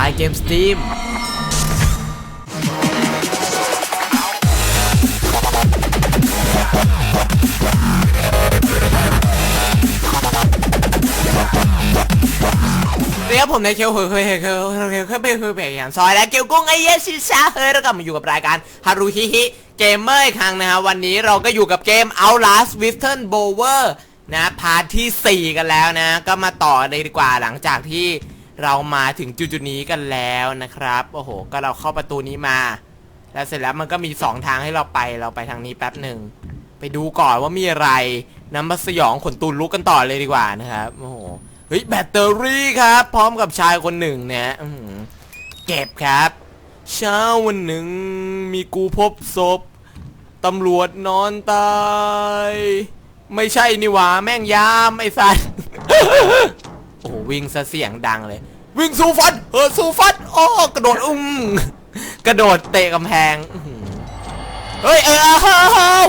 ตล์เกมสตรีมเรียกผมในเคลเฮ้ยเฮ้ยเฮ้ยเฮ้ยเฮ้ยเฮ้ยเฮ้ยเฮ้ยเฮ้ยเฮ้ยอย่างซอยและเกลกุ้งไอเยชิชาเฮ้ยแล้วกลับมาอยู่กับรายการฮารุฮิฮิเกมเมอร์อีกครั้งนะครับวันนี้เราก็อยู่กับเกม Outlast Western Bower นะพาร์ทที่ 4 กันแล้วนะ ก็มาต่อเลยดีกว่าหลังจากที่ เรามาถึงจุดๆนี้กันแล้วนะครับ โอ้โห ก็เราเข้าประตูนี้มา แล้วเสร็จแล้วมันก็มี2ทางให้เราไป เราไปทางนี้แป๊บหนึ่ง ไปดูก่อนว่ามีอะไรน้ำมัสยองขนตูนลุกกันต่อเลยดีกว่านะครับ โอ้โห เฮ้ยแบตเตอรี่ครับ พร้อมกับชายคนหนึ่งเนี่ยเก็บครับ เช้าวันหนึ่งมีกูพบศพตำรวจนอนตาย ไม่ใช่นี่หว่าแม่งยามไอ้สัส โอ้โหวิ่งซะเสียงดังเลย วิ่งสู้ฟัดเออสู้ฟัดโอ้กระโดดอุ้มกระโดดเตะกำแพงเฮ้ยเออเฮ้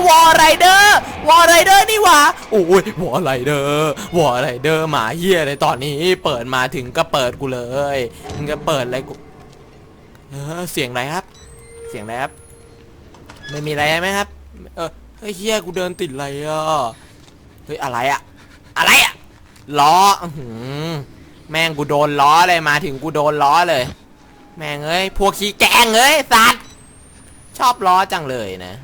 วอร์ไรเดอร์วอร์ไรเดอร์นี่หว่าโอ้ยวอร์ไรเดอร์วอร์ไรเดอร์หมาเฮียเลยตอนนี้เปิดมาถึงก็เปิดกูเลยมึงก็เปิดอะไรกูเออเสียงอะไรครับ เสียงอะไรครับไม่มีอะไรใช่ไหมครับ เออเฮ้ยเฮียกูเดินติดอะไรอะเฮ้ยอะไรอะอะไรอะล้ออื้อ แม่งกูโดนล้อเลยมาถึงกูโดนล้อเลย แม่งเอ้ยพวกขี้แกงเอ้ยสัตว์ชอบล้อจังเลยนะ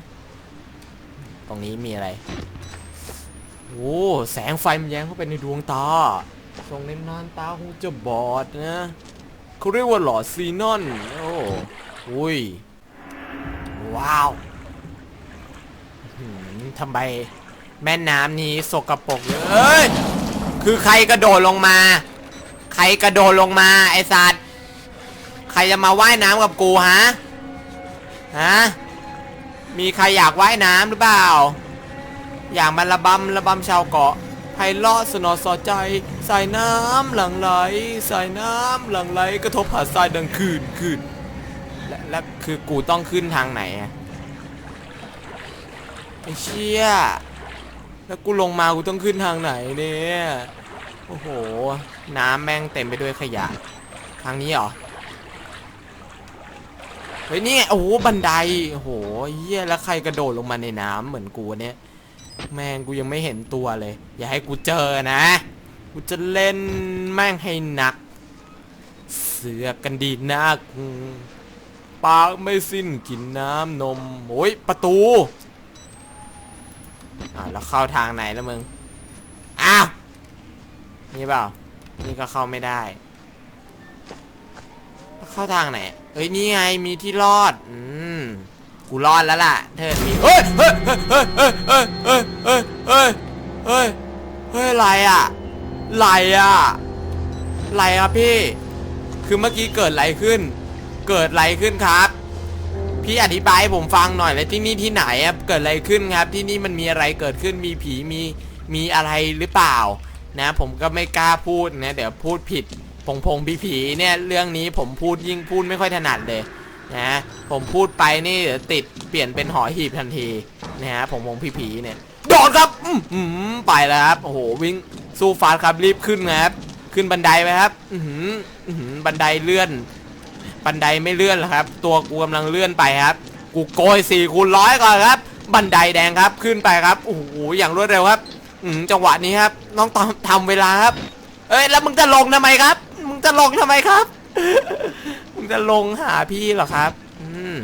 ตรงนี้มีอะไรโอ้แสงไฟมันแยงเข้าไปในดวงตาส่งในนานตาคงจะบอดนะเขาเรียกว่าหลอดซีนอนโอ้อุ้ยว้าวทำไมแม่น้ำนี้สกปรกเลยเอ้ยคือใครกระโดดลงมา รกระโดดลงมาไอ้สัตว์ใครจะมาว่ายน้ำกับกูฮะฮะมีใครอยากว่ายน้ำหรือเปล่า อยากมาระบำระบำชาวเกาะไพเราะสนอสอใจสายน้ำหลังไหลสายน้ำหลังไหลกระทบหาดทรายดังคืนคืนและและคือกูต้องขึ้นทางไหนอะไอ้เชี่ยแล้วกูลงมากูต้องขึ้นทางไหนเนี่ย โอ้โห น้ำแม่งเต็มไปด้วยขยะ ทางนี้เหรอ เฮ้ยนี่ไงโอ้โหบันได โอ้โหเฮียแล้วใครกระโดดลงมาในน้ำเหมือนกูเนี่ย แม่งกูยังไม่เห็นตัวเลย อย่าให้กูเจอนะ กูจะเล่นแม่งให้หนัก เสือกันดีนักปากไม่สิ้นกินน้ำนม โอ้ยประตูอ่าแล้วเข้าทางไหนแล้วมึง อ้าว นี่เปล่า นี่ก็เข้าไม่ได้ เข้าทางไหนเอ้ย นี่ไง มีที่รอด อืม กูรอดแล้วล่ะ เธอมีเฮ้ย เฮ้ย เฮ้ย เฮ้ย เฮ้ย เฮ้ย เฮ้ย เฮ้ย เฮ้ย อะไรอะไรอะอะไรอะพี่ คือเมื่อกี้เกิดอะไรขึ้น เกิดอะไรขึ้นครับ พี่อธิบายให้ผมฟังหน่อยเลยที่นี่ที่ไหนอะ เกิดอะไรขึ้นครับ ที่นี่มันมีอะไรเกิดขึ้น มีผี มี มีอะไรหรือเปล่า นะผมก็ไม่กล้าพูดนะเดี๋ยวพูดผิดพงพงผีผีเนี่ยเรื่องนี้ผมพูดยิ่งพูดไม่ค่อยถนัดเลยนะผมพูดไปนี่เดี๋ยวติดเปลี่ยนเป็นหอหีบทันทีนะฮะผมพงผีผีเนี่ยโดดครับอืมไปแล้วครับโอ้โหวิ่งสู้ฟาดครับรีบขึ้นนะครับขึ้นบันไดไปครับอือหืออื้อหือบันไดเลื่อน บันไดไม่เลื่อนหรอครับ ตัวกูกำลังเลื่อนไปครับ กูโกยสี่คูณร้อยก่อนครับ บันไดแดงครับขึ้นไปครับโอ้โหอย่างรวดเร็วครับ อืมจังหวะนี้ครับต้องทำทำเวลาครับ เอ้ยแล้วมึงจะลงทำไมครับ มึงจะลงทำไมครับ มึงจะลงหาพี่เหรอครับ อืม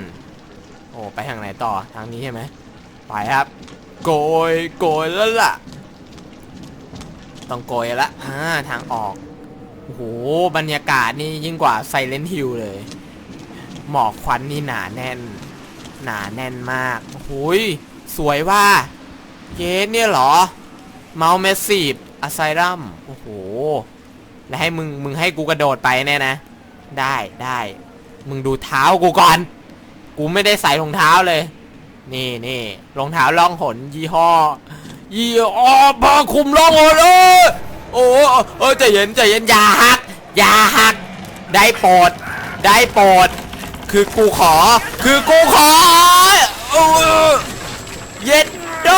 โอ้ไปทางไหนต่อทางนี้ใช่ไหมไปครับ โกยโกยแล้วล่ะ ต้องโกยละอ่าทางออกโอ้โหบรรยากาศนี่ยิ่งกว่าไซเลนฮิลเลย หมอกควันนี่หนาแน่น หนาแน่นมากโอ้ยสวยว่าเกสเนี่ยเหรอ เมาส์เมสซีฟอะไซรัมโอ้โห แล้วให้มึง มึงให้กูกระโดดไปเนี่ยนะ ได้ได้ มึงดูเท้ากูก่อน กูไม่ได้ใส่รองเท้าเลย นี่นี่รองเท้าล่องหนยี่ห้อ ยี่ห้อผ้าคลุมล่องหนเออโอ้เออใจเย็นใจเย็นอย่าหักอย่าหัก ได้โปรด ได้โปรด คือกูขอ คือกูขอเออเย็ดโด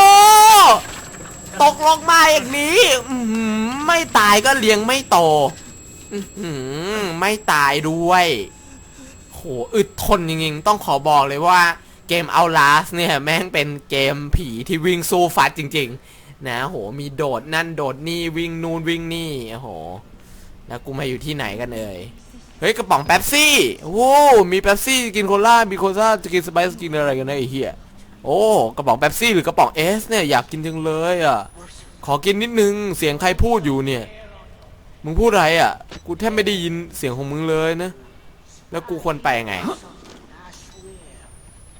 ตกลงมาอย่างนี้อื้อหือไม่ตายก็เลี้ยงไม่โตอื้อหือไม่ตายด้วยโหอึดทนจริงๆ ต้องขอบอกเลยว่าเกม Outlast เนี่ยแม่งเป็นเกมผีที่วิ่งสู้ฟัดจริง ๆ นะโหมีโดดนั่นโดดนี่วิ่งนู่นวิ่งนี่โอ้โห แล้วกูมาอยู่ที่ไหนกันเอ่ยเฮ้ย กระป๋องแป๊บซี่โอ้มีแป๊บซี่กินโคลามีโคลาจะกินสไปซ์กินอะไรกันนะไอ้เหี้ย โอ้กระป๋องแป๊บซี่หรือกระป๋องเอสเนี่ยอยากกินจังเลยอะ ขอกินนิดนึงเสียงใครพูดอยู่เนี่ย มึงพูดอะไรอะ กูแทบไม่ได้ยินเสียงของมึงเลยนะ แล้วกูควรไปยังไง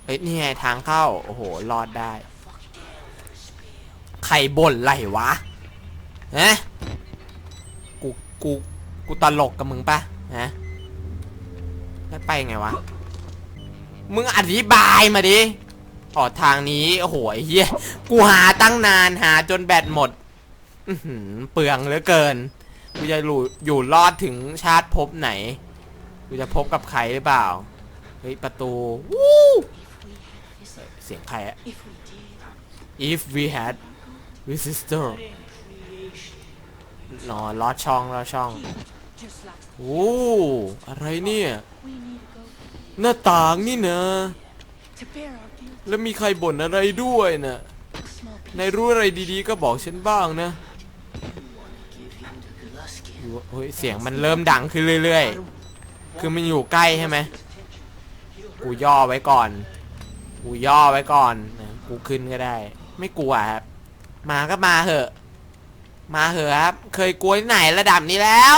เฮ้ยนี่ไงทางเข้า โอ้โหรอดได้ ใครบ่นไรวะฮะกูกูกูตลกกับมึงปะฮะแล้วไปยังไงวะ มึงอธิบายมาดิ ออกทางนี้ โอ้โหเฮียกูหาตั้งนานหาจนแบตหมดอืเปลืองเหลือเกิน กูจะอยู่อยู่รอดถึงชาติภพไหน กูจะพบกับใครหรือเปล่า เฮ้ย ประตูวู้เสียงใครอะ if we had resistor นอนลอดช่องลอดช่องโอ้อะไรเนี่ย หน้าต่างนี่เนอะ แล้วมีใครบ่นอะไรด้วยนะ small piece ในรู้อะไรดีๆก็บอกฉันบ้างนะเฮ้ยเสียงมันเริ่มดังขึ้นเรื่อยๆ คือมันอยู่ใกล้ใช่ไหมกูย่อไว้ก่อน กูย่อไว้ก่อนนะกูขึ้นก็ได้ ไม่กลัวครับ มาก็มาเหอะ มาเหอะครับ เคยกลัวที่ไหนระดับนี้แล้ว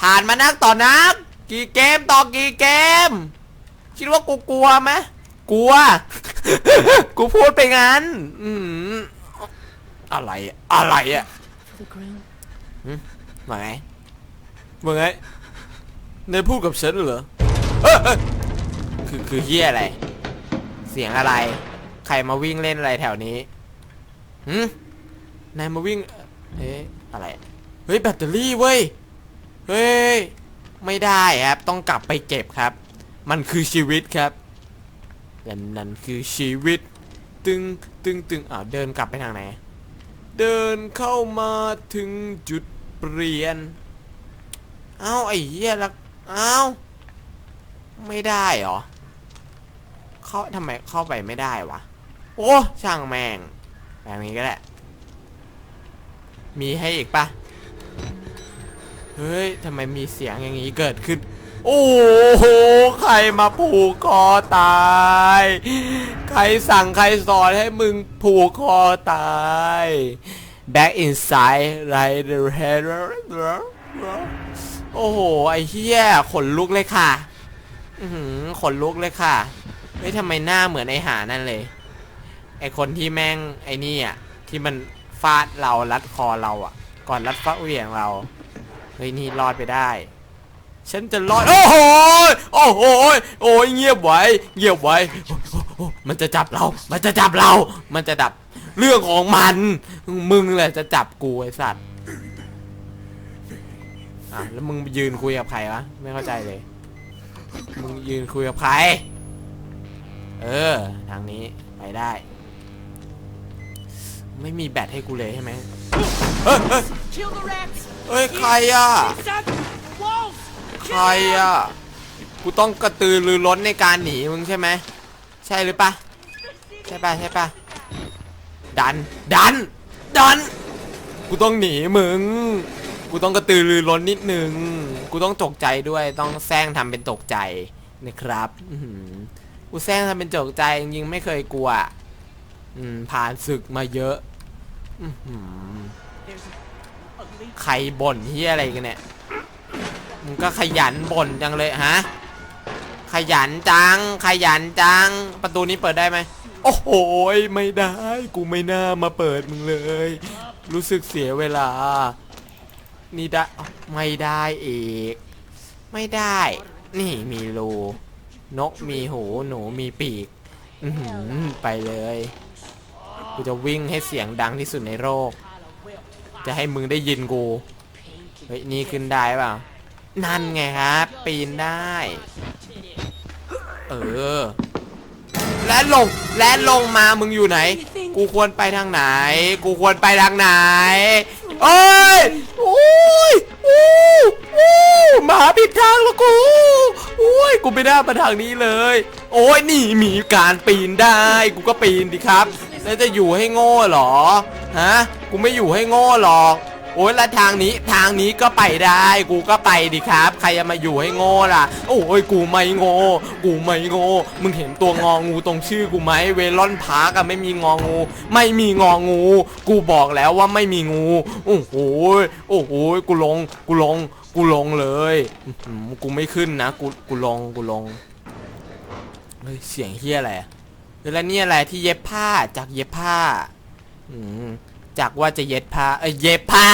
ผ่านมานักต่อนัก กี่เกมต่อกี่เกม คิดว่ากูกลัวไหม กลัว กูพูดไปงั้น อืมอะไร อะไรอะ for the ground. ว่าไงว่าไงนายพูดกับฉันเหรอคือคือเฮียอะไร เสียงอะไร ใครมาวิ่งเล่นอะไรแถวนี้หืมนายมาวิ่งเอ๊ะอะไร เฮ้ยแบตเตอรี่เว้ย เฮ้ย ไม่ได้ครับ ต้องกลับไปเก็บครับ มันคือชีวิตครับ และนั่นคือชีวิต ตึงตึงตึงอ้าเดินกลับไปทางไหน เดินเข้ามาถึงจุดเปลี่ยน เอาไอ้เหี้ยละเอาไม่ได้เหรอ เข้าทำไมเข้าไปไม่ได้วะ โอ้ ช่างแม่งแบบนี้ก็ได้ มีให้อีกปะเฮ้ยทำไมมีเสียงอย่างนี้เกิดขึ้น โอ้โห ใครมาผูกคอตาย ใครสั่งใครสอนให้มึงผูกคอตาย back inside right the head โอ้โห ไอ้เหี้ย ขนลุกเลยค่ะ อือขนลุกเลยค่ะ เฮ้ยทำไมหน้าเหมือนไอ้หานั่นเลย ไอ้คนที่แม่งไอ้นี่อะ ที่มันฟาดเรารัดคอเราอะ ก่อนรัดฟ้าเหวี่ยงเรา เฮ้ย นี่รอดไปได้ ฉันจะรอด โอ้โห โอ้โห โอ้ยเงียบไว้ เงียบไว้ มันจะจับเรา มันจะจับเรา มันจะจับ เรื่องของมัน มึงแหละจะจับกูไอ้สัตว์อะแล้วมึงยืนคุยกับใครวะ ไม่เข้าใจเลย มึงยืนคุยกับใคร เออ ทางนี้ไปได้ ไม่มีแบตให้กูเลยใช่ไหมเฮ้ย เฮ้ย ใครอะ ใครอะ กูต้องกระตือรือร้นในการหนีมึงใช่ไหม ใช่หรือปะใช่ปะใช่ปะดัน ดัน ดัน กูต้องหนีมึง กูต้องกระตือรือร้นนิดนึง กูต้องตกใจด้วย ต้องแซงทำเป็นตกใจนะครับกูแซงทำเป็นตกใจจริงๆไม่เคยกลัว อืม ผ่านศึกมาเยอะ อืใครบ่นเฮียอะไรกันเนี่ย มึงก็ขยันบ่นจังเลยฮะ ขยันจัง ขยันจัง ประตูนี้เปิดได้ไหม โอ้โห ไม่ได้ กูไม่น่ามาเปิดมึงเลย รู้สึกเสียเวลา นี่ได้ ไม่ได้อีก ไม่ได้ นี่มีรู นกมีหู หนูมีปีก อืไปเลย กูจะวิ่งให้เสียงดังที่สุดในโลก จะให้มึงได้ยินกู เฮ้ย นี่ขึ้นได้เปล่า นั่นไงครับ ปีนได้ เออ และลง และลงมามึงอยู่ไหน กูควรไปทางไหน กูควรไปทางไหนโอ้ยโอ้ยโอ้ยวู้หมาผิดทางแล้วกูโอ้ยกูไม่ได้มาทางนี้เลย โอ้ยนี่มีการปีนได้ กูก็ปีนดิครับ แล้วจะอยู่ให้โง่เหรอ ฮะ กูไม่อยู่ให้โง่หรอกโอ้ยแล้วทางนี้ทางนี้ก็ไปได้ กูก็ไปดิครับ ใครจะมาอยู่ให้โง่ล่ะ โอ้ยกูไม่โง่กูไม่โง่มึงเห็นตัวงองูตรงชื่อกูไหมเวลอนพาร์กอะไม่มีงองู ไม่มีงองู กูบอกแล้วว่าไม่มีงู โอ้โหโอ้โหกูลงกูลงกูลงเลยกูไม่ขึ้นนะกูกูลงกูลงเฮ้ยเสียงเฮียอะไรแล้วนี่อะไรที่เย็บผ้าจากเย็บผ้า อืม จากว่าจะเย็ดผ้าเอ้ยเย็บผ้า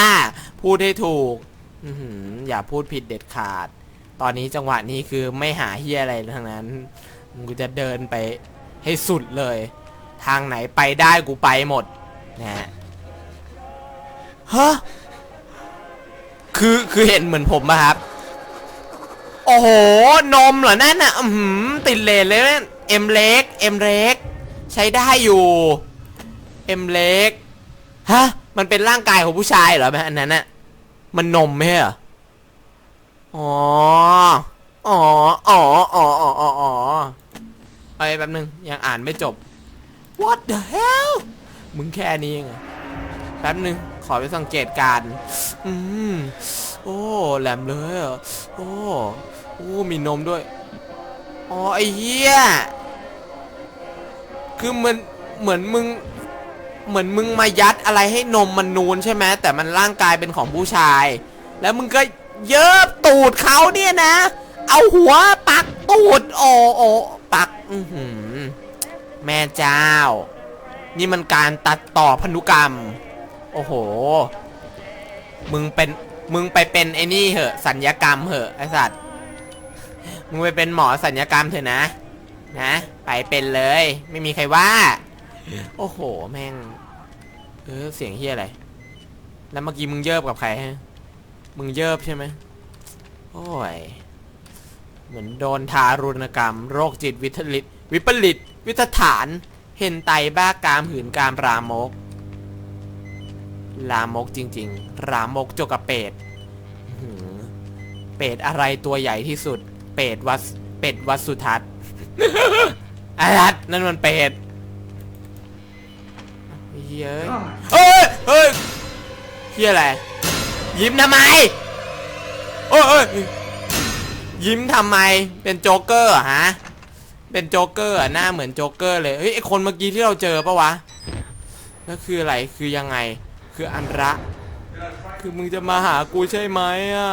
พูดให้ถูกอืออย่าพูดผิดเด็ดขาด ตอนนี้จังหวะนี้คือไม่หาเฮียอะไรทั้งนั้นกูจะเดินไปให้สุดเลย ทางไหนไปได้กูไปหมดนะฮะฮะคือคือเห็นเหมือนผมอะครับ โอ้โห นมเหรอนั่นน่ะอือหือติดเลนเลยนั่นเอ็มเล็กเอ็มเล็กใช้ได้อยู่ เอ็มเล็ก ฮะ มันเป็นร่างกายของผู้ชายเหรอแม่อันนั้นน่ะมันนมไหมเหรออ๋ออ๋อ อ๋อ อ๋อ อ๋อ อ๋อ อ๋อไปแป๊บนึง ยังอ่านไม่จบ What the hell มึงแค่นี้เองเหรอแป๊บนึง ขอไปสังเกตการณ์อืมโอ้ แหลมเลยเหรอโอ้โอ้มีนมด้วย อ๋อ ไอ้เหี้ย คือมันเหมือนมึง เหมือนมึงมายัดอะไรให้นมมันนูนใช่ไหมแต่มันร่างกายเป็นของผู้ชาย แล้วมึงก็เยิบตูดเขาเนี่ยนะ เอาหัวปักตูดโอ้โอ้ปักอือหือแม่เจ้า นี่มันการตัดต่อพันธุกรรม โอ้โห มึงเป็นมึงไปเป็นไอ้นี่เหอะ สัญญกรรมเหอะไอสัตว์มึงไปเป็นหมอสัญญกรรมเถอะนะ นะ ไปเป็นเลย ไม่มีใครว่า โอ้โห แม่ง เออเสียงเฮียอะไร แล้วเมื่อกี้มึงเยิบกับใครฮะ มึงเยิบใช่ไหมโอ้ย เหมือนโดนทารุณกรรม โรคจิตวิทลิตวิปริต วิทฐาน เห็นไตบ้ากามหืนกามรามกลามกจริง ๆ รามกจกกับเป็ดเป็ดอะไรตัวใหญ่ที่สุด เป็ดวัดเป็ดวัดสุทัศน์อารัดนั่นมันเป็ด เฮ้ยเฮ้ยเฮ้ยเฮียอะไร ยิ้มทำไมโอ้ยเอ้ยยิ้มทำไม เป็นโจ๊กเกอร์ฮะ เป็นโจ๊กเกอร์หน้าเหมือนโจ๊กเกอร์เลย เฮ้ยไอคนเมื่อกี้ที่เราเจอปะวะแล้วคืออะไร คือยังไง คืออันระ คือมึงจะมาหากูใช่ไหมอะ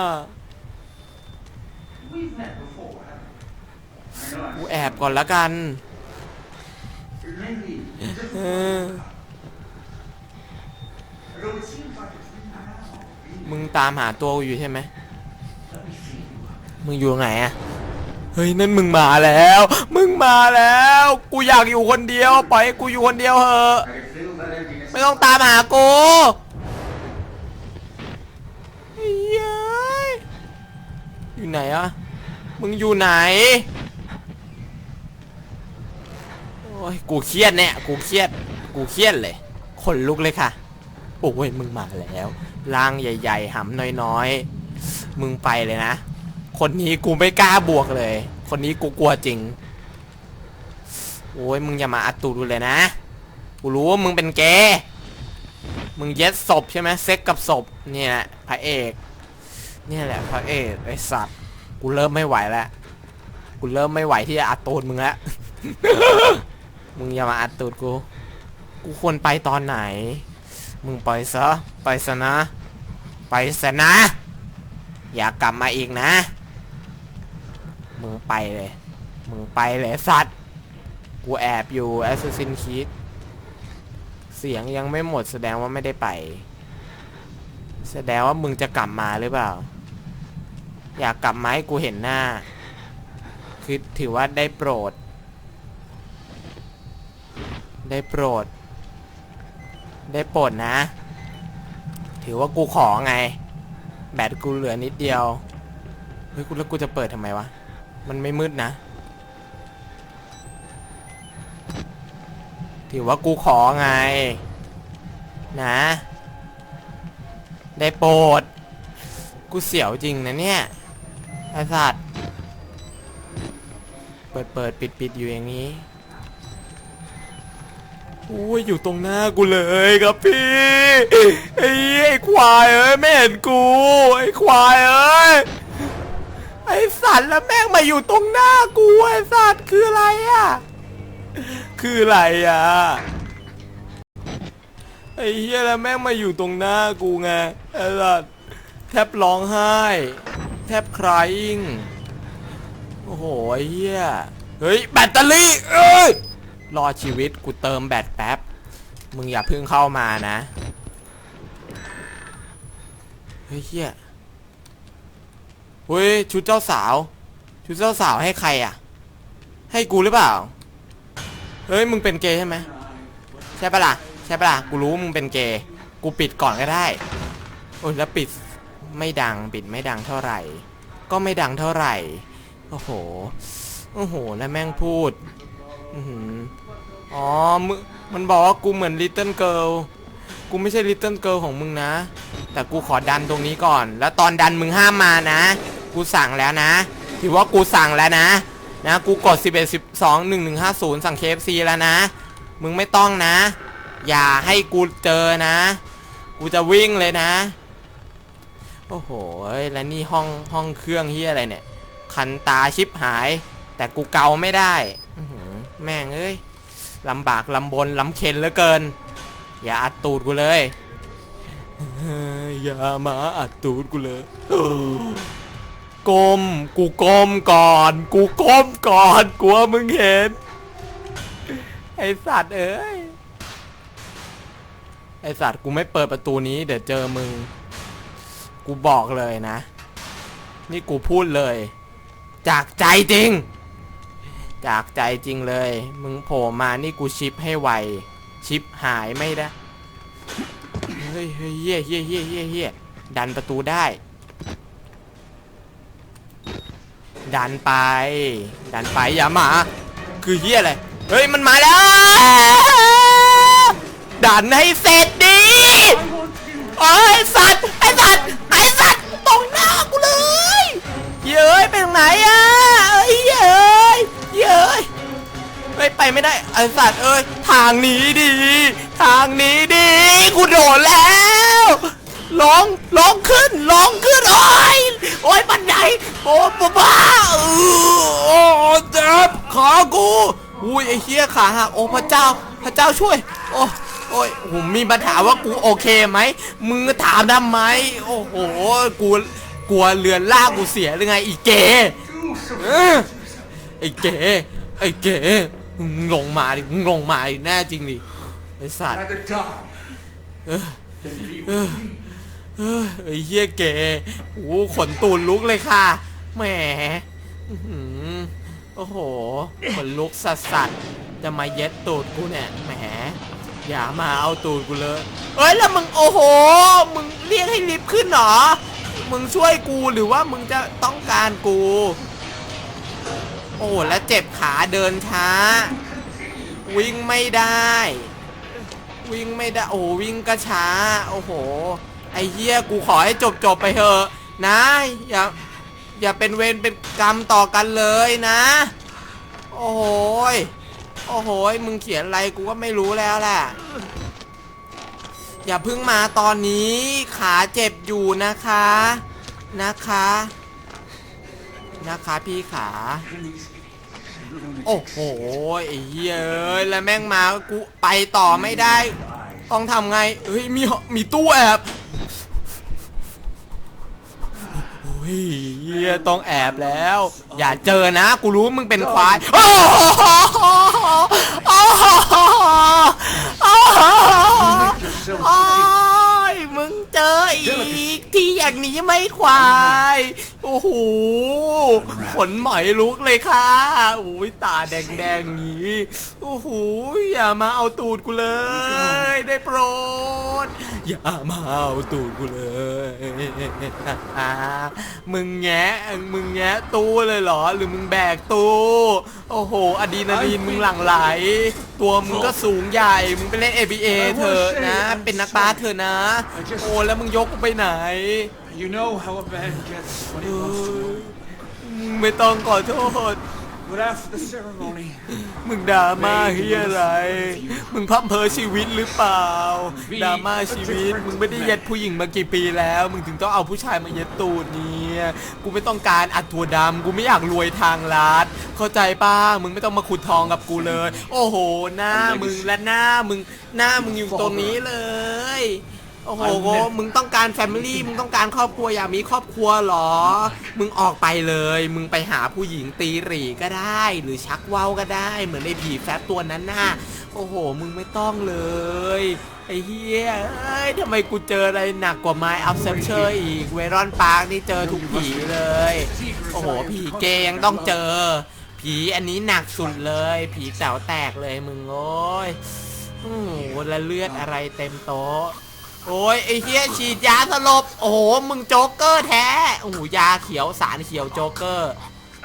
กูแอบก่อนละกันเออ มึงตามหาตัวกูอยู่ใช่ไหม มึงอยู่ไหนอะเฮ้ยนั่นมึงมาแล้ว มึงมาแล้ว กูอยากอยู่คนเดียวปล่อยกูอยู่คนเดียวเหอะ ไม่ต้องตามหากูเฮ้ยอยู่ไหนอะมึงอยู่ไหน โอ้ยกูเครียดเนี่ย กูเครียด กูเครียดเลย ขนลุกเลยค่ะ โอ้ยมึงมาแล้วร่างใหญ่ๆหำน้อยๆ มึงไปเลยนะ คนนี้กูไม่กล้าบวกเลย คนนี้กูกลัวจริง โอ้ยมึงอย่ามาอัดตูดูเลยนะ กูรู้ว่ามึงเป็นเกย์มึงเย็ดศพใช่ไหมเซ็กกับศพเนี่ยแหละพระเอก เนี่ยแหละพระเอกไอสัตว์กูเริ่มไม่ไหวแล้วกูเริ่มไม่ไหวที่จะอัดตูดมึงแล้วมึงอย่ามาอัดตูดกู กูควรไปตอนไหน มึงไปซะ ไปซะนะ ไปซะนะ อย่ากลับมาอีกนะ มึงไปเลย มึงไปเลยสัตว์ กูแอบอยู่ Assassin's Creed เสียงยังไม่หมดแสดงว่าไม่ได้ไป แสดงว่ามึงจะกลับมาหรือเปล่า อยากกลับมาให้กูเห็นหน้า คือถือว่าได้โปรด ได้โปรด ได้โปรดนะ ถือว่ากูขอไง แบตกูเหลือนิดเดียว เฮ้ยกูแล้วกูจะเปิดทำไมวะ มันไม่มืดนะ ถือว่ากูขอไง นะ ได้โปรด กูเสียวจริงนะเนี่ยไอ้สัตว์ เปิดเปิดปิดปิดอยู่อย่างนี้ อ้ยอยู่ตรงหน้ากูเลยครับพี่ไอ้เฮียไอ้ควายเอ้ยไม่เห็นกูไอ้ควายเอ้ยไอ้สัตว์แล้วแม่งมาอยู่ตรงหน้ากูไอ้สัตว์คืออะไรอะคืออะไรอะไอ้เหี้ยแล้วแม่งมาอยู่ตรงหน้ากูไงไอ้สัตว์แทบร้องไห้ แทบครายอิงโอ้โหไอ้เฮียเฮ้ยแบตเตอรี่เอ้ย รอชีวิตกูเติมแบตแป๊บ มึงอย่าเพิ่งเข้ามานะ เฮ้ยเฮียเฮ้ยชุดเจ้าสาว ชุดเจ้าสาวให้ใครอะ ให้กูหรือเปล่า เฮ้ยมึงเป็นเกย์ใช่ไหมใช่ปะล่ะใช่ปะล่ะกูรู้มึงเป็นเกย์กูปิดก่อนก็ได้ โอ้ยแล้วปิดไม่ดังปิดไม่ดังเท่าไหร่ ก็ไม่ดังเท่าไหร่ โอ้โห โอ้โห แล้วแม่งพูด อือหือ อ๋อมึงมันบอกว่ากูเหมือนลิตเติ้ลเกิลกูไม่ใช่ลิตเติ้ลเกิลของมึงนะ แต่กูขอดันตรงนี้ก่อน แล้วตอนดันมึงห้ามมานะ กูสั่งแล้วนะ ถือว่ากูสั่งแล้วนะ นะ กูกด 11 12 1150 สั่ง KFC แล้วนะ มึงไม่ต้องนะ อย่าให้กูเจอนะ กูจะวิ่งเลยนะ โอ้โห้แล้วนี่ห้องห้องเครื่องเฮียอะไรเนี่ย คันตาชิบหาย แต่กูเกาไม่ได้แม่งเอ้ย ลำบากลำบนลำเค็นเหลือเกิน อย่าอัดตูดกูเลยเฮ้ยอย่ามาอัดตูดกูเลยก้มกูก้มก่อน กูก้มก่อนกลัวมึงเห็น ไอสัตว์เอ้ยไอสัตว์กูไม่เปิดประตูนี้ เดี๋ยวเจอมึง กูบอกเลยนะ นี่กูพูดเลย จากใจจริง จากใจจริงเลย มึงโผล่มานี่กูชิปให้ไว ชิปหายไม่ได้ เฮ้ยเฮ้ยเฮียเฮียเฮียเฮียเฮียดันประตูได้ ดันไป ดันไปอย่ามา คือเฮี้ยอะไร เฮ้ยมันมาแล้ว ดันให้เสร็จดิโอ้สัตว์ ไอสัตว์ ไอสัตว์ตรงหน้ากูเลย เย้ยไปตรงไหนอะเอ้ย เย้ยเย้ยเฮ้ยไปไม่ได้ไอสัตว์เอ้ยทางนี้ดี ทางนี้ดีกูโดดแล้วลองลองขึ้นลองขึ้นโอ้ยโอ้ยบันไดโอ้บ้าบ้าเออโอ้เจ็บขากูอุ้ยไอ้เหี้ยขาหักโอ้พระเจ้าพระเจ้าช่วย โอ้โอ้ยผมมีปัญหาว่ากูโอเคไหมมึงถามทำไมโอ้โหกูกลัวเรือนล่างกูเสียหรือไงอีเก๋ ไอ้เก๋ไอ้เก๋มึงลงมาดิมึงลงมาดิแน่จริงดิไอ้สัตว์ Rather die เออเออเออไอ้เหี้ยเก๋โอ้โหขนตูนลุกเลยค่ะแหมอื้อหือโอ้โห ขนลุกสัสสัสๆจะมาเย็ดตูดกูเนี่ยแหมอย่ามาเอาตูดกูเลยเอ้ยแล้วมึงโอ้โห มึงเรียกให้ลิฟต์ขึ้นเหรอ มึงช่วยกูหรือว่ามึงจะต้องการกู โอ้แล้วเจ็บขาเดินช้า วิ่งไม่ได้ วิ่งไม่ได้ โอ้วิ่งก็ช้า โอ้โห ไอ้เหี้ยกูขอให้จบจบไปเถอะนะ อย่า อย่าเป็นเวรเป็นกรรมต่อกันเลยนะ โอ้โหยโอ้โหยมึงเขียนอะไรกูก็ไม่รู้แล้วแหละอย่าเพิ่งมาตอนนี้ขาเจ็บอยู่นะคะ นะคะ นะคะพี่ขา โอ้โหไอ้เหี้ยเอ้ยแล้วแม่งมากูไปต่อไม่ได้ ต้องทำไงเฮ้ยมีมีตู้แอบโอ้ยเหี้ยต้องแอบแล้ว อย่าเจอนะ กูรู้มึงเป็นควายโอ้โหโอ้โหโอ้โหโอ้ยมึง เจออีก ที่อย่างนี้ไม่ควาย โอ้โห ขนไหมลุกเลยค่ะโอ้ยตาแดงๆอย่างนี้ โอ้โห อย่ามาเอาตูดกูเลย ได้โปรด อย่ามาเอาตูดกูเลย มึงแงะมึงแงะตู้เลยเหรอ หรือมึงแบกตู้ โอ้โห อะดรีนาลีนมึงหลั่งไหล ตัวมึงก็สูงใหญ่ มึงไปเล่น ABA เถอะนะ เป็นนักบาสเถอะนะ โอ้แล้วมึงยกกูไปไหน You know how a man gets when he wants to know. มึงไม่ต้องขอโทษ But after the ceremony, มึงดราม่าเฮียอะไร มึงพัมเพอชีวิตหรือเปล่าดราม่าชีวิต มึงไม่ได้เย็ดผู้หญิงมากี่ปีแล้ว มึงถึงต้องเอาผู้ชายมาเย็ดตูดเนี่ย กูไม่ต้องการอัดถั่วดำกูไม่อยากรวยทางลัด เข้าใจป้า มึงไม่ต้องมาขุดทองกับกูเลย โอ้โห หน้ามึงและหน้ามึง หน้ามึงอยู่ตรงนี้เลย โอ้โหมึงต้องการแฟมิลี่ มึงต้องการครอบครัวอยากมีครอบครัวเหรอ มึงออกไปเลย มึงไปหาผู้หญิงตีหรี่ก็ได้ หรือชักว่าวก็ได้ เหมือนไอ้ผีแฟบตัวนั้นน่ะ โอ้โห มึงไม่ต้องเลย ไอ้เฮียเอ้ยทำไมกูเจออะไรหนักกว่าไม้อัพเซปเชอร์อีก เวรอนปาร์กนี่เจอทุกผีเลย โอ้โห ผีเกย์ยังต้องเจอ ผีอันนี้หนักสุดเลย ผีแต๋วแตกเลยมึงโอ้ยโอ้โหและเลือดอะไรเต็มโต๊ะ โอ้ยไอ้เฮียฉีดยาสลบ โอ้โห มึงโจ๊กเกอร์แท้ โอ้โห ยาเขียวสารเขียวโจ๊กเกอร์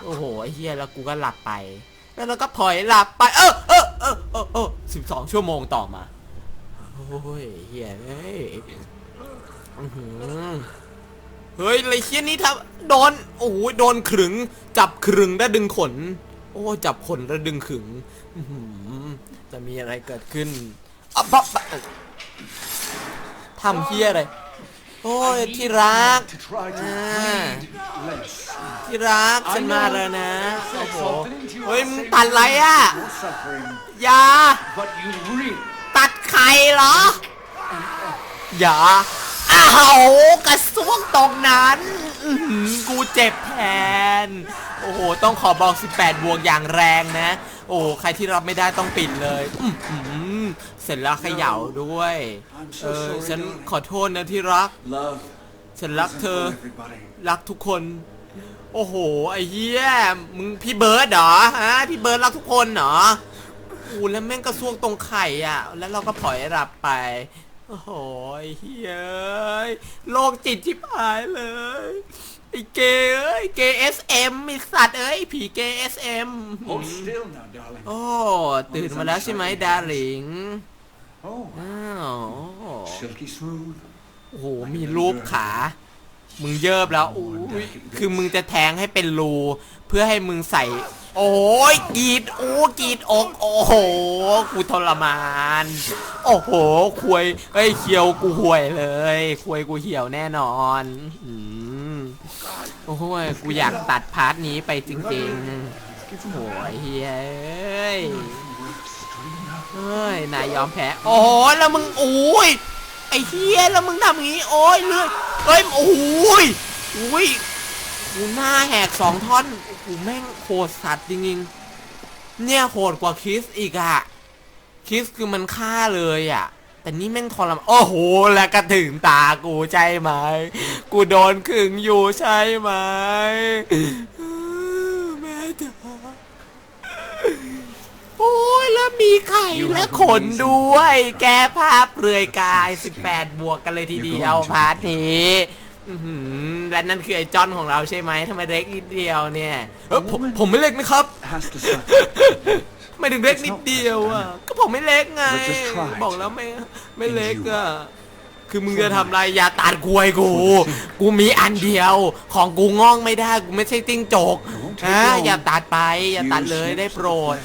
โอ้โห ไอ้เฮียแล้วกูก็หลับไป แล้วเราก็พลอยหลับไป เออเออเออเออเออสิบสองชั่วโมงต่อมา โอ้ยเฮียเอ้ยอื้อหือเฮ้ยไรเฮียนี่ทำโดน โอ้โห โดนขรึง จับขรึงแล้วดึงขน โอ้จับขนแล้วดึงขึง อื้อหือจะมีอะไรเกิดขึ้นอะปั๊บปั๊บ ทำเฮียอะไร โอ้ยที่รัก to try to Ah. bleed less. ที่รักฉันมาแล้วนะ โอ้โห เฮ้ยมึงตัดอะไรอะ You're suffering, อย่า but you really ตัดไข่เหรออย่าอ้าวกระซวกตรงนั้นอื้อหือกูเจ็บแทน โอ้โห ต้องขอบอก 18 บวกอย่างแรงนะ โอ้ใครที่รับไม่ได้ต้องปิดเลย อื้อหือ เสร็จแล้วเขย่าด้วย เออฉันขอโทษนะที่รัก love ฉันรัก isn't เธอ for everybody. รักทุกคน โอ้โห ไอ้เหี้ย มึงพี่เบิร์ดเหรอฮะพี่เบิร์ดรักทุกคนเหรออู้แล้วแม่งกระซวกตรงไข่อะ แล้วเราก็ปล่อยหลับไป โอ้โหไอ้เหี้ยเอ้ยโรคจิตชิบหายเลยไอ้เกย์เอ้ยเกย์เอสเอ็มไอสัตว์เอ้ยผีเกย์เอสเอ็ม Hold still now, darling. โอ้ ตื่นมาแล้วใช่ไหมดาริง Oh, อ้าว silky smooth. โอ้โหมีรูปขา มึงเยิบแล้วอุ้ยคือมึงจะแทงให้เป็นรู เพื่อให้มึงใส่ โอ้ยกรีดโอ้กรีดอก โอ้โหกูทรมาน โอ้โหควยเอ้ยเขียวกูห่วยเลยควยกูเหี่ยวแน่นอนอืมโอ้โหยกูอยากตัดพาร์ทนี้ไปจริงๆโอ้ยเฮ้ย เฮ้ย นายยอมแพ้ โอ้ยแล้วมึงโอ้ย ไอ้เฮียแล้วมึงทำอย่างนี้ โอ้ยเลือดเฮ้ย โอ้ยอุ้ยกูหน้าแหกสองท่อนกูแม่งโหดสัตว์จริงๆ เนี่ยโหดกว่าคิสอีกอะคิสคือมันฆ่าเลยอะแต่นี่แม่งทรมานโอ้โห แล้วก็ถึงตากูใช่ไหม กูโดนขึงอยู่ใช่ไหมแม่จ๋า โอ้ ยแล้วมีไข่และขนด้วย แกภาพเปลือยกาย 18 บวกกันเลยทีเดียวพาร์ทนี้อื้อหือและนั่นคือไอ้จอนของเราใช่ไหมทำไมเล็กนิดเดียวเนี่ยเออผมผมไม่เล็กนะครับ Has to suffer. ทำไม่ถึงเล็กนิดเดียวอะ ก็ผมไม่เล็กไง But just try บอกแล้วไม่ไม่เล็กอะ คือมึงจะทำอะไรอย่าตัดกลวยกู กูมีอันเดียว ของกูง่องไม่ได้ กูไม่ใช่ติ้งจกฮะอย่าตัดไป อย่าตัดเลยได้โปรด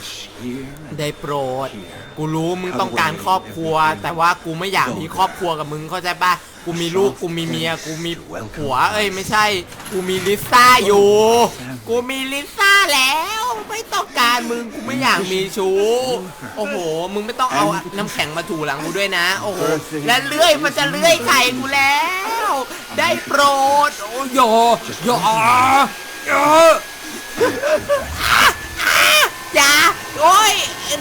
ได้โปรด กูรู้มึงต้องการครอบครัว แต่ว่ากูไม่อยากมีครอบครัวกับมึงเข้าใจปะกูมีลูกกูมีเมียกูมีผัว เอ้ยไม่ใช่ กูมีลิซ่าอยู่ กูมีลิซ่าแล้ว ไม่ต้องการมึงกูไม่อยากมีชู้โอ้โห มึงไม่ต้องเอาน้ำแข็งมาถูหลังกูด้วยนะ โอ้โหและเลื่อยมันจะเลื่อยไข่กูแล้ว ได้โปรดโอ้ยอย่าอย่า อย่าโอ้ย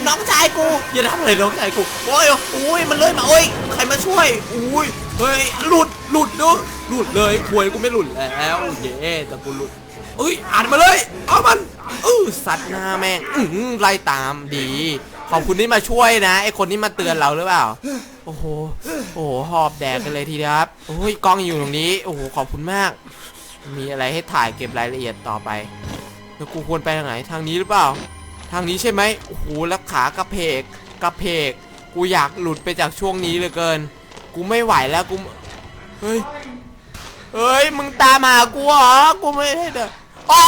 น้องชายกูอย่าทำอะไรน้องชายกูโอ้ยโอ้ยมันเลยมาโอ้ยใครมาช่วยโอ้ยเฮ้ยหลุดหลุดดูหลุดเลยควยกูไม่หลุดแล้วเย้แต่กูหลุดเอ้ยอ่านมาเลย เอามันเออสัตว์หน้าแม่งอื้อไล่ตามดี ขอบคุณที่มาช่วยนะไอคนที่มาเตือนเราหรือเปล่าโอ้โหโอ้โหหอบแดกกันเลยทีเดียวครับโอ้ยกล้องอยู่ตรงนี้โอ้โหขอบคุณมาก มีอะไรให้ถ่ายเก็บรายละเอียดต่อไปแล้วกูควรไปทางไหนทางนี้หรือเปล่า ทางนี้ใช่ไหมโอ้โหแล้วขากระเพกกระเพก กูอยากหลุดไปจากช่วงนี้เหลือเกิน กูไม่ไหวแล้วกูเฮ้ยเฮ้ยมึงตามหากูเหรอกูไม่ได้เด้ออ๋อ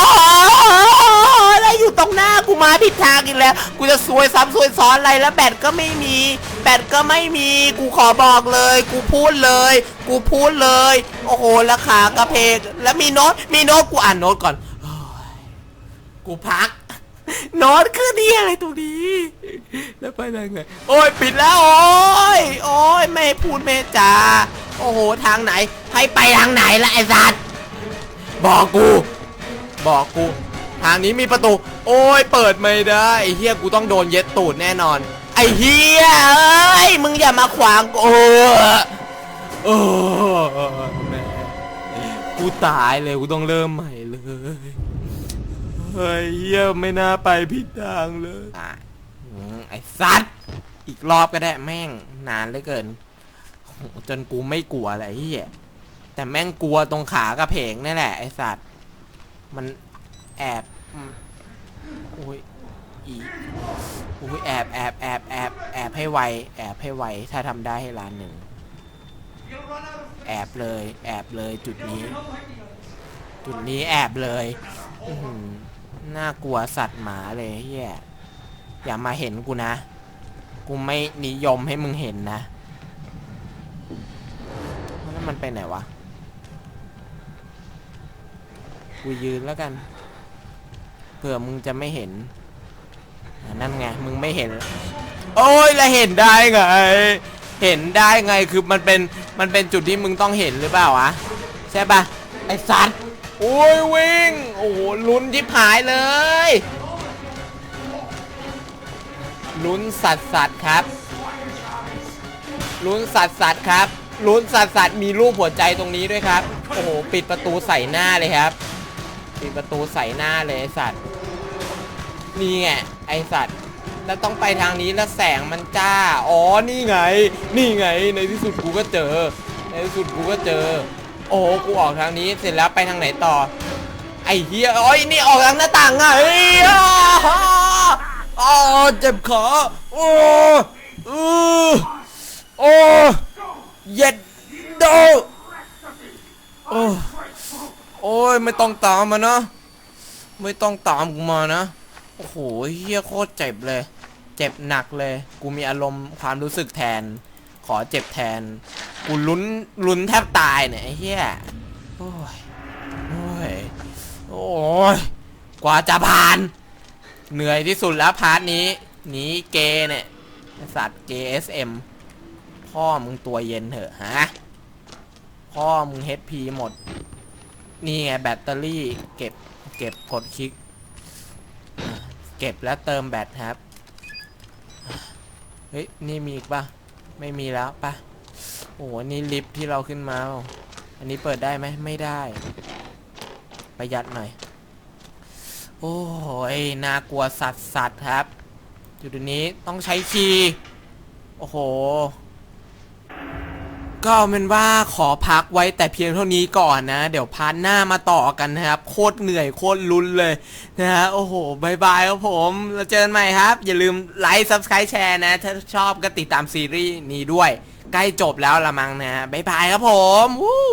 แล้วอยู่ตรงหน้ากูมาผิดทางอีกแล้ว กูจะซวยซ้ำซวยซ้อนอะไรแล้วแบตก็ไม่มี แบตก็ไม่มี กูขอบอกเลย กูพูดเลย กูพูดเลย โอ้โหแล้วขากระเพก แล้วมีโน้ต มีโน้ต กูอ่านโน้ตก่อน กูพัก น้ตคือนี่อะไรตรงนี้ แล้วไปได้ไงโอ้ยปิดแล้วโอ้ยโอ้ยไม่พูดไม่จาโอ้โหทางไหน ให้ไปทางไหนล่ะไอ้สัตว์บอกกู บอกกู ทางนี้มีประตู โอ้ยเปิดไม่ได้ไอ้เฮียกูต้องโดนเย็ดตูดแน่นอน ไอ้เฮียเอ้ยมึงอย่ามาขวางกูโอ้โอ้แม่กูตายเลยกูต้องเริ่มใหม่เลย เฮ้ยเฮียไม่น่าไปผิดทางเลยอะอืมไอ้สัตว์อีกรอบก็ได้แม่งนานเหลือเกินโหจนกูไม่กลัวอะไรเฮียแต่แม่งกลัวตรงขากระเพงนี่แหละไอ้สัตว์ มันแอบอืมโอ้ยอีโอ้ยแอบแอบแอบแอบแอบให้ไวแอบให้ไวถ้าทำได้ให้ล้านหนึ่ง แอบเลย แอบเลยจุดนี้ จุดนี้แอบเลย อื้อหือ น่ากลัวสัตว์หมาเลยเฮียอย่ามาเห็นกูนะ กูไม่นิยมให้มึงเห็นนะแล้วมันไปไหนวะ กูยืนแล้วกัน เผื่อมึงจะไม่เห็น นั่นไง มึงไม่เห็น โอ้ยแล้วเห็นได้ไง เห็นได้ไง คือมันเป็น มันเป็นจุดที่มึงต้องเห็นหรือเปล่าวะ ใช่ปะไอ้สัตว์ อ้ยวิ่ง โอ้โหลุ้นยิบหายเลย ลุ้นสัตว์สัตว์ครับ ลุ้นสัตว์สัตว์ครับลุ้นสัตว์สัตว์มีรูปหัวใจตรงนี้ด้วยครับ โอ้โหปิดประตูใส่หน้าเลยครับ ปิดประตูใส่หน้าเลยสัตว์ นี่ไงไอสัตว์แล้วต้องไปทางนี้แล้วแสงมันจ้า อ๋อ นี่ไง นี่ไง ในที่สุดกูก็เจอ ในที่สุดกูก็เจอ โอ้กูออกทางนี้เสร็จแล้วไปทางไหนต่อ ไอ้เฮียโอ้ยนี่ออกทางหน้าต่างอะเฮ้ยอ้าวอ๋อเจ็บขาโอ้เออโอ้เย็ดโดโอ้โอ้ยไม่ต้องตามมานะไม่ต้องตามกูมานะโอ้โหเฮียโคตรเจ็บเลย เจ็บหนักเลย กูมีอารมณ์ความรู้สึกแทน ขอเจ็บแทน กูลุ้นลุ้นแทบตายเนี่ยไอ้เฮี้ย โอ้ย โอ้ย โอ้ย กว่าจะผ่าน เหนื่อยที่สุดแล้วพาร์ทนี้หนีเกเนี่ยสัตว์ JSM พ่อมึงตัวเย็นเถอะฮะ พ่อมึง HP หมด นี่ไงแบตเตอรี่เก็บเก็บกดคลิก เก็บแล้วเติมแบตครับ เฮ้ย นี่มีอีกปะ ไม่มีแล้วปะโอ้โหนี่ลิฟที่เราขึ้นมาเปล่าอันนี้เปิดได้ไหมไม่ได้ ประหยัดหน่อย โอ้ยน่ากลัวสัตว์สัตว์ครับ จุดนี้ต้องใช้คีย์โอ้โห ก็เอาเป็นว่าขอพักไว้แต่เพียงเท่านี้ก่อนนะ เดี๋ยวพาร์ทหน้ามาต่อกันนะครับ โคตรเหนื่อยโคตรลุ้นเลยนะฮะโอ้โหบายบายครับผมเราเจอกันใหม่ครับ อย่าลืมไลค์ Subscribe แชร์นะ ถ้าชอบก็ติดตามซีรีส์นี้ด้วย ใกล้จบแล้วละมั้งนะฮะบายบายครับผมวู้